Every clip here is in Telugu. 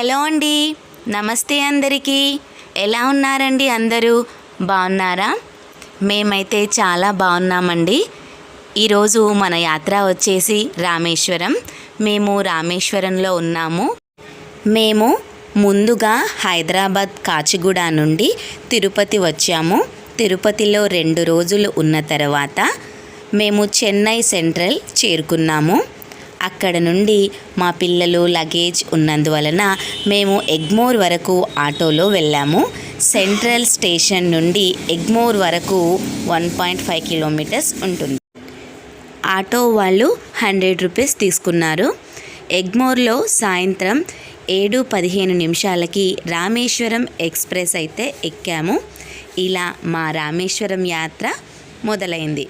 హలో అండి. నమస్తే అందరికీ. ఎలా ఉన్నారండి అందరూ? బాగున్నారా? మేమైతే చాలా బాగున్నామండి. ఈరోజు మన యాత్ర వచ్చేసి రామేశ్వరం. మేము రామేశ్వరంలో ఉన్నాము. మేము ముందుగా హైదరాబాద్ కాచిగూడ నుండి తిరుపతి వచ్చాము. తిరుపతిలో రెండు రోజులు ఉన్న తర్వాత మేము చెన్నై సెంట్రల్ చేరుకున్నాము. అక్కడ నుండి మా పిల్లలు లగేజ్ ఉన్నందువలన మేము ఎగ్మోర్ వరకు ఆటోలో వెళ్ళాము. సెంట్రల్ స్టేషన్ నుండి ఎగ్మోర్ వరకు వన్ పాయింట్ ఫైవ్ కిలోమీటర్స్ ఉంటుంది. ఆటో వాళ్ళు హండ్రెడ్ రూపీస్ తీసుకున్నారు. ఎగ్మోర్లో సాయంత్రం ఏడు పదిహేను నిమిషాలకి రామేశ్వరం ఎక్స్ప్రెస్ అయితే ఎక్కాము. ఇలా మా రామేశ్వరం యాత్ర మొదలైంది.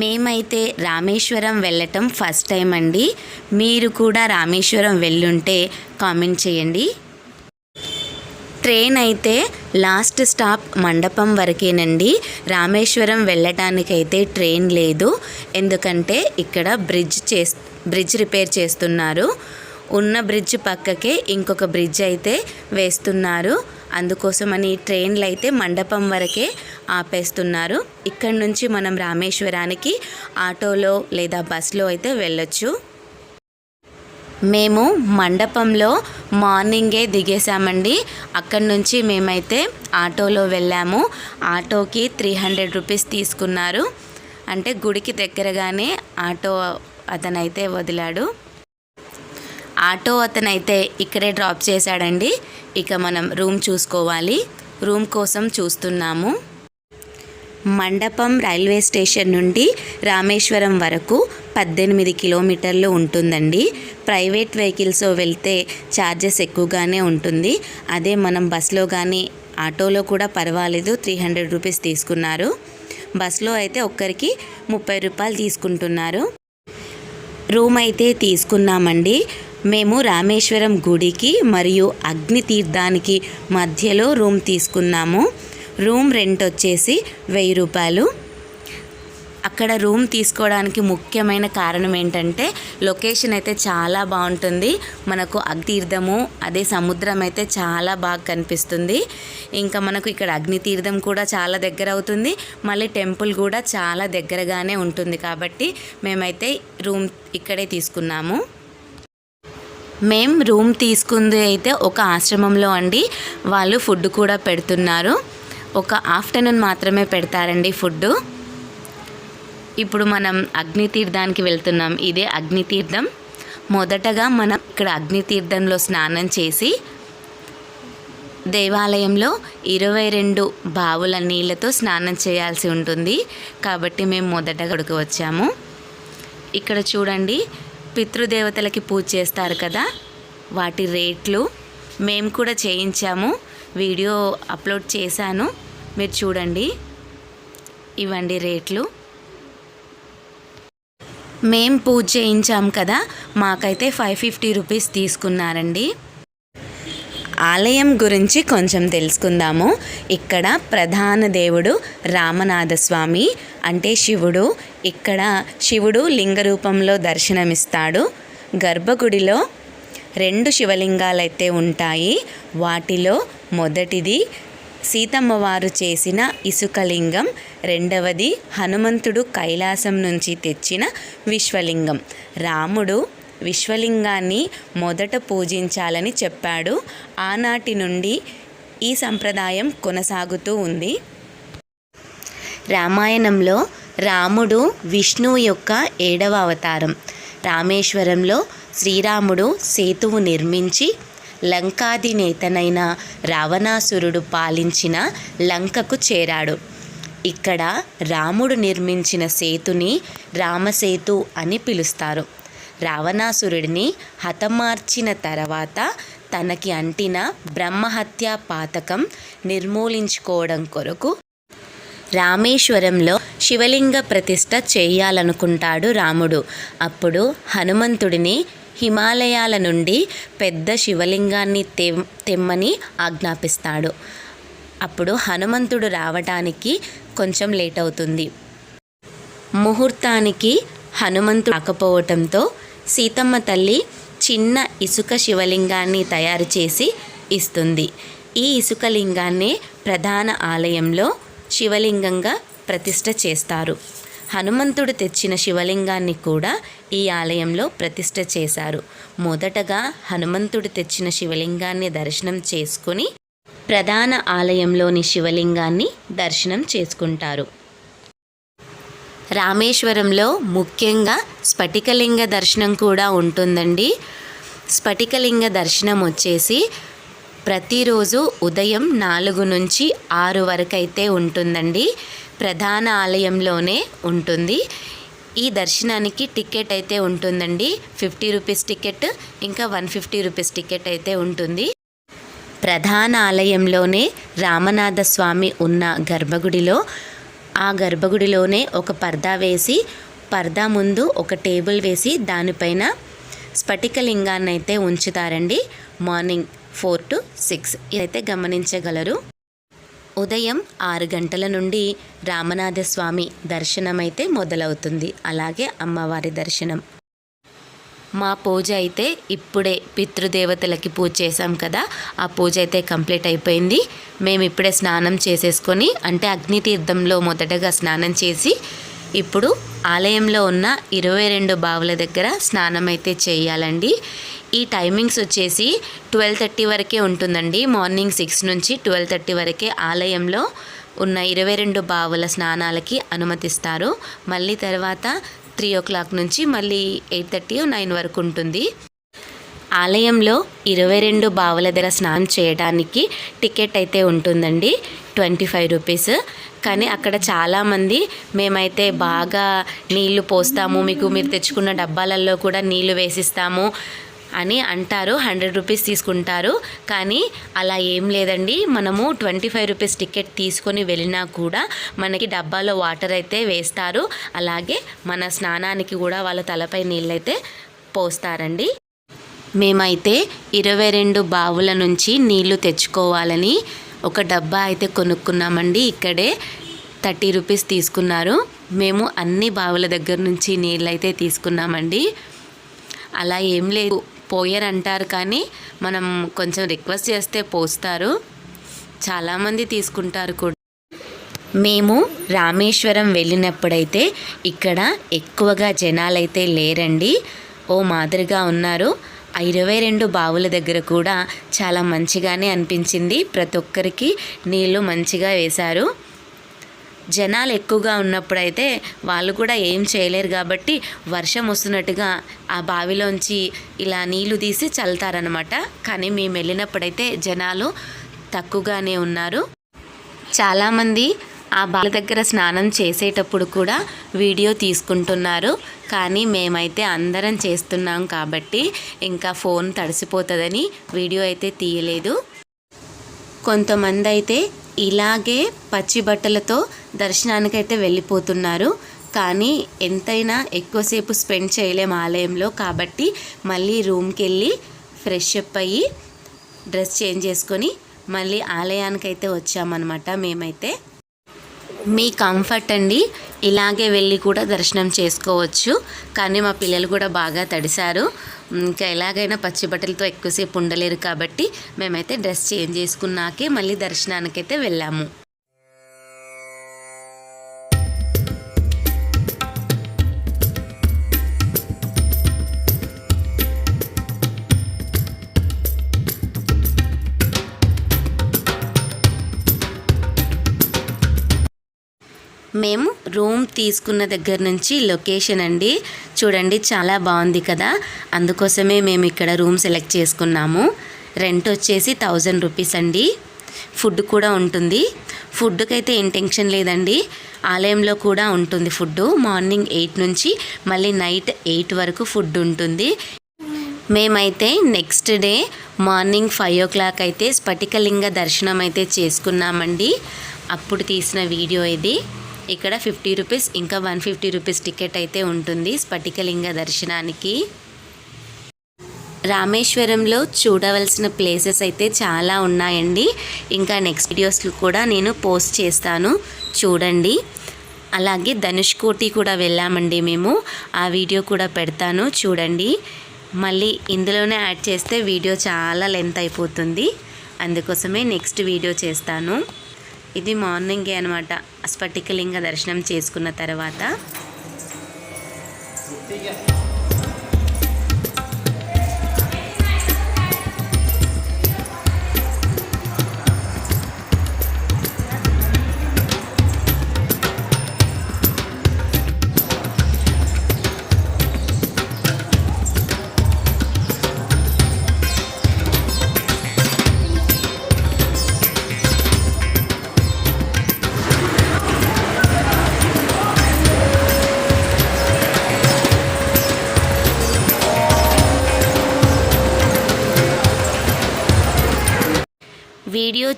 మేమైతే రామేశ్వరం వెళ్ళటం ఫస్ట్ టైం అండి. మీరు కూడా రామేశ్వరం వెళ్ళుంటే కామెంట్ చేయండి. ట్రైన్ అయితే లాస్ట్ స్టాప్ మండపం వరకేనండి. రామేశ్వరం వెళ్ళటానికైతే ట్రైన్ లేదు. ఎందుకంటే ఇక్కడ బ్రిడ్జ్ చేస్ బ్రిడ్జ్ రిపేర్ చేస్తున్నారు. ఉన్న బ్రిడ్జ్ పక్కకే ఇంకొక బ్రిడ్జ్ అయితే వేస్తున్నారు. అందుకోసమని ట్రైన్లు అయితే మండపం వరకే ఆపేస్తున్నారు. ఇక్కడ నుంచి మనం రామేశ్వరానికి ఆటోలో లేదా బస్సులో అయితే వెళ్ళొచ్చు. మేము మండపంలో మార్నింగే దిగేసామండి అక్కడి నుంచి మేమైతే ఆటోలో వెళ్ళాము. ఆటోకి త్రీ హండ్రెడ్ రూపీస్ తీసుకున్నారు. అంటే గుడికి దగ్గరగానే ఆటో అతనైతే వదిలాడు. ఆటో అతనైతే ఇక్కడే డ్రాప్ చేశాడండి. ఇక మనం రూమ్ చూసుకోవాలి. రూమ్ కోసం చూస్తున్నాము. మండపం రైల్వే స్టేషన్ నుండి రామేశ్వరం వరకు పద్దెనిమిది కిలోమీటర్లు ఉంటుందండి. ప్రైవేట్ వెహికల్స్ వెళ్తే ఛార్జెస్ ఎక్కువగానే ఉంటుంది. అదే మనం బస్లో కానీ ఆటోలో కూడా పర్వాలేదు. త్రీ హండ్రెడ్ రూపీస్ తీసుకున్నారు. బస్లో అయితే ఒక్కరికి ముప్పై రూపాయలు తీసుకుంటున్నారు. రూమ్ అయితే తీసుకున్నామండి. మేము రామేశ్వరం గుడికి మరియు అగ్ని తీర్థానికి మధ్యలో రూమ్ తీసుకున్నాము. రూమ్ రెంట్ వచ్చేసి వెయ్యి రూపాయలు. అక్కడ రూమ్ తీసుకోవడానికి ముఖ్యమైన కారణం ఏంటంటే లొకేషన్ అయితే చాలా బాగుంటుంది. మనకు అగ్నితీర్థము అదే సముద్రం అయితే చాలా బాగా కనిపిస్తుంది. ఇంకా మనకు ఇక్కడ అగ్నితీర్థం కూడా చాలా దగ్గర అవుతుంది. మళ్ళీ టెంపుల్ కూడా చాలా దగ్గరగానే ఉంటుంది కాబట్టి మేమైతే రూమ్ ఇక్కడే తీసుకున్నాము. మేం రూమ్ తీసుకుంది అయితే ఒక ఆశ్రమంలో అండి. వాళ్ళు ఫుడ్ కూడా పెడుతున్నారు. ఒక ఆఫ్టర్నూన్ మాత్రమే పెడతారండి ఫుడ్ ఇప్పుడు మనం అగ్నితీర్థానికి వెళ్తున్నాం. ఇదే అగ్నితీర్థం. మొదటగా మనం ఇక్కడ అగ్నితీర్థంలో స్నానం చేసి దేవాలయంలో ఇరవై రెండు బావుల నీళ్ళతో స్నానం చేయాల్సి ఉంటుంది. కాబట్టి మేము మొదట గడుకు వచ్చాము. ఇక్కడ చూడండి పితృదేవతలకి పూజ చేస్తారు కదా? వాటి రేట్లు మేము కూడా చేయించాము. వీడియో అప్లోడ్ చేశాను. మీరు చూడండి. ఇవ్వండి రేట్లు. మేం పూజ చేయించాం కదా? మాకైతే ఫైవ్ ఫిఫ్టీ రూపీస్ తీసుకున్నారండి. ఆలయం గురించి కొంచెం తెలుసుకుందాము. ఇక్కడ ప్రధాన దేవుడు రామనాథస్వామి అంటే శివుడు. ఇక్కడ శివుడు లింగ రూపంలో దర్శనమిస్తాడు. గర్భగుడిలో రెండు శివలింగాలైతే ఉంటాయి. వాటిలో మొదటిది సీతమ్మవారు చేసిన ఇసుకలింగం రెండవది హనుమంతుడు కైలాసం నుంచి తెచ్చిన విశ్వలింగం. రాముడు విశ్వలింగాన్ని మొదట పూజించాలని చెప్పాడు. ఆనాటి నుండి ఈ సంప్రదాయం కొనసాగుతూ ఉంది. రామాయణంలో రాముడు విష్ణువు యొక్క ఏడవ అవతారం. రామేశ్వరంలో శ్రీరాముడు సేతువు నిర్మించి లంకాధినేతనైన రావణాసురుడు పాలించిన లంకకు చేరాడు. ఇక్కడ రాముడు నిర్మించిన సేతుని రామసేతు అని పిలుస్తారు. రావణాసురుడిని హతమార్చిన తర్వాత తనకి అంటిన బ్రహ్మహత్యా పాతకం నిర్మూలించుకోవడం కొరకు రామేశ్వరంలో శివలింగ ప్రతిష్ట చేయాలనుకుంటాడు రాముడు. అప్పుడు హనుమంతుడిని హిమాలయాల నుండి పెద్ద శివలింగాన్ని తెమ్మని ఆజ్ఞాపిస్తాడు. అప్పుడు హనుమంతుడు రావటానికి కొంచెం లేట్ అవుతుంది. ముహూర్తానికి హనుమంతుడు రాకపోవటంతో సీతమ్మ తల్లి చిన్న ఇసుక శివలింగాన్ని తయారు చేసి ఇస్తుంది. ఈ ఇసుక లింగాన్ని ప్రధాన ఆలయంలో శివలింగంగా ప్రతిష్ట చేస్తారు. హనుమంతుడు తెచ్చిన శివలింగాన్ని కూడా ఈ ఆలయంలో ప్రతిష్ట చేశారు. మొదటగా హనుమంతుడు తెచ్చిన శివలింగాన్ని దర్శనం చేసుకుని ప్రధాన ఆలయంలోని శివలింగాన్ని దర్శనం చేసుకుంటారు. రామేశ్వరంలో ముఖ్యంగా స్ఫటికలింగ దర్శనం కూడా ఉంటుందండి. స్ఫటికలింగ దర్శనం వచ్చేసి ప్రతిరోజు ఉదయం నాలుగు నుంచి ఆరు వరకు అయితే ఉంటుందండి. ప్రధాన ఆలయంలోనే ఉంటుంది. ఈ దర్శనానికి టికెట్ అయితే ఉంటుందండి. ఫిఫ్టీ రూపీస్ టికెట్ ఇంకా వన్ ఫిఫ్టీ రూపీస్ టికెట్ అయితే ఉంటుంది. ప్రధాన ఆలయంలోనే రామనాథ స్వామి ఉన్న గర్భగుడిలో ఆ గర్భగుడిలోనే ఒక పర్దా వేసి పర్దా ముందు ఒక టేబుల్ వేసి దానిపైన స్ఫటికలింగాన్ని అయితే ఉంచుతారండి. Morning four to six. ఇదైతే గమనించగలరు. ఉదయం ఆరు గంటల నుండి రామనాథస్వామి దర్శనం అయితే మొదలవుతుంది. అలాగే అమ్మవారి దర్శనం. మా పూజ అయితే ఇప్పుడే పితృదేవతలకి పూజ చేసాం కదా ఆ పూజ అయితే కంప్లీట్ అయిపోయింది. మేము ఇప్పుడే స్నానం చేసేసుకొని అంటే అగ్నితీర్థంలో మొదటగా స్నానం చేసి ఇప్పుడు ఆలయంలో ఉన్న ఇరవై రెండు బావుల దగ్గర స్నానం అయితే చేయాలండి. ఈ టైమింగ్స్ వచ్చేసి ట్వెల్వ్ థర్టీ వరకే ఉంటుందండి. మార్నింగ్ సిక్స్ నుంచి ట్వెల్వ్ థర్టీ వరకే ఆలయంలో ఉన్న ఇరవై రెండు బావుల స్నానాలకి అనుమతిస్తారు. మళ్ళీ తర్వాత త్రీ ఓ క్లాక్ నుంచి మళ్ళీ ఎయిట్ థర్టీ నైన్ వరకు ఉంటుంది. ఆలయంలో ఇరవై రెండు బావుల దగ్గర స్నానం చేయడానికి టికెట్ అయితే ఉంటుందండి. Twenty five rupees. కానీ అక్కడ చాలామంది మేమైతే బాగా నీళ్ళు పోస్తాము మీకు మీరు తెచ్చుకున్న డబ్బాలలో కూడా నీళ్ళు వేసిస్తాము. అని అంటారు. హండ్రెడ్ రూపీస్ తీసుకుంటారు. కానీ అలా ఏం లేదండి. మనము ట్వంటీ ఫైవ్ రూపీస్ టికెట్ తీసుకొని వెళ్ళినా కూడా మనకి డబ్బాలో వాటర్ అయితే వేస్తారు. అలాగే మన స్నానానికి కూడా వాళ్ళ తలపై నీళ్ళైతే పోస్తారండి. మేమైతే ఇరవై రెండు బావుల నుంచి నీళ్ళు తెచ్చుకోవాలని ఒక డబ్బా అయితే కొనుక్కున్నామండి. ఇక్కడే థర్టీ రూపీస్ తీసుకున్నారు. మేము అన్ని బావుల దగ్గర నుంచి నీళ్ళైతే తీసుకున్నామండి. అలా ఏం లేదు. పోయారంటారు కానీ మనం కొంచెం రిక్వెస్ట్ చేస్తే పోస్తారు. చాలామంది తీసుకుంటారు కూడా. మేము రామేశ్వరం వెళ్ళినప్పుడైతే ఇక్కడ ఎక్కువగా జనాలైతే లేరండి. ఓ మాదిరిగా ఉన్నారు. ఆ ఇరవై రెండు బావుల దగ్గర కూడా చాలా మంచిగానే అనిపించింది. ప్రతి ఒక్కరికి నీళ్ళు మంచిగా వేశారు. జనాలు ఎక్కువగా ఉన్నప్పుడైతే వాళ్ళు కూడా ఏం చేయలేరు కాబట్టి వర్షం వస్తున్నట్టుగా ఆ బావిలోంచి ఇలా నీళ్ళు తీసి చల్లుతారనమాట కానీ మేము వెళ్ళినప్పుడైతే జనాలు తక్కువగానే ఉన్నారు. చాలామంది ఆ బావి దగ్గర స్నానం చేసేటప్పుడు కూడా వీడియో తీసుకుంటున్నారు. కానీ మేమైతే అందరం చేస్తున్నాం కాబట్టి ఇంకా ఫోన్ తడిసిపోతుందని వీడియో అయితే తీయలేదు. కొంతమంది అయితే ఇలాగే పచ్చి బట్టలతో దర్శనానికైతే వెళ్ళిపోతున్నారు. కానీ ఎంతైనా ఎక్కువసేపు స్పెండ్ చేయలేం ఆలయంలో కాబట్టి మళ్ళీ రూమ్కి వెళ్ళి ఫ్రెష్ అప్ అయ్యి డ్రెస్ చేంజ్ చేసుకొని మళ్ళీ ఆలయానికైతే వచ్చామన్నమాట మేమైతే. మీ కంఫర్ట్ అండి. ఇలాగే వెళ్ళి కూడా దర్శనం చేసుకోవచ్చు. కానీ మా పిల్లలు కూడా బాగా తడిశారు. ఇంకా ఎలాగైనా పచ్చి బట్టలతో ఎక్కువసేపు ఉండలేరు కాబట్టి మేమైతే డ్రెస్ చేంజ్ చేసుకున్నాకే మళ్ళీ దర్శనానికైతే వెళ్ళాము. మేము రూమ్ తీసుకున్న దగ్గర నుంచి లొకేషన్ అండి. చూడండి చాలా బాగుంది కదా. అందుకోసమే మేము ఇక్కడ రూమ్ సెలెక్ట్ చేసుకున్నాము. రెంట్ వచ్చేసి థౌజండ్ రూపీస్ అండి. ఫుడ్ కూడా ఉంటుంది. ఫుడ్కి అయితే ఏం టెన్షన్ లేదండి. ఆలయంలో కూడా ఉంటుంది ఫుడ్ మార్నింగ్ ఎయిట్ నుంచి మళ్ళీ నైట్ ఎయిట్ వరకు ఫుడ్ ఉంటుంది. మేమైతే next day morning five o'clock అయితే స్ఫటికలింగ దర్శనం అయితే చేసుకున్నామండి. అప్పుడు తీసిన వీడియో ఇది. ఇక్కడ ఫిఫ్టీ రూపీస్ ఇంకా వన్ ఫిఫ్టీ రూపీస్ టికెట్ అయితే ఉంటుంది స్ఫటికలింగ దర్శనానికి. రామేశ్వరంలో చూడవలసిన ప్లేసెస్ అయితే చాలా ఉన్నాయండి. ఇంకా నెక్స్ట్ వీడియోస్లో కూడా నేను పోస్ట్ చేస్తాను. చూడండి. అలాగే ధనుష్కోటి కూడా వెళ్ళామండి మేము. ఆ వీడియో కూడా పెడతాను. చూడండి. మళ్ళీ ఇందులోనే యాడ్ చేస్తే వీడియో చాలా లెంత్ అయిపోతుంది. అందుకోసమే నెక్స్ట్ వీడియో చేస్తాను. ఇది మార్నింగే అనమాట స్ఫటికలింగ దర్శనం చేసుకున్న తర్వాత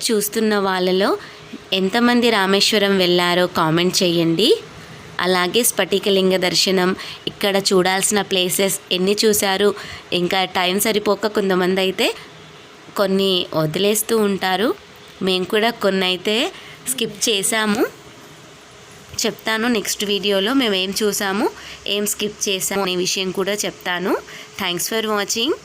చూస్తున్న వాళ్ళలో ఎంతమంది రామేశ్వరం వెళ్ళారో కామెంట్ చేయండి. అలాగే స్ఫటికలింగ దర్శనం ఇక్కడ చూడాల్సిన ప్లేసెస్ ఎన్ని చూశారు ఇంకా టైం సరిపోక కొంతమంది అయితే కొన్ని వదిలేస్తూ ఉంటారు. మేము కూడా కొన్ని అయితే స్కిప్ చేసాము చెప్తాను నెక్స్ట్ వీడియోలో మేము ఏం చూసాము ఏం స్కిప్ చేసాము అనే విషయం కూడా చెప్తాను. Thanks for watching.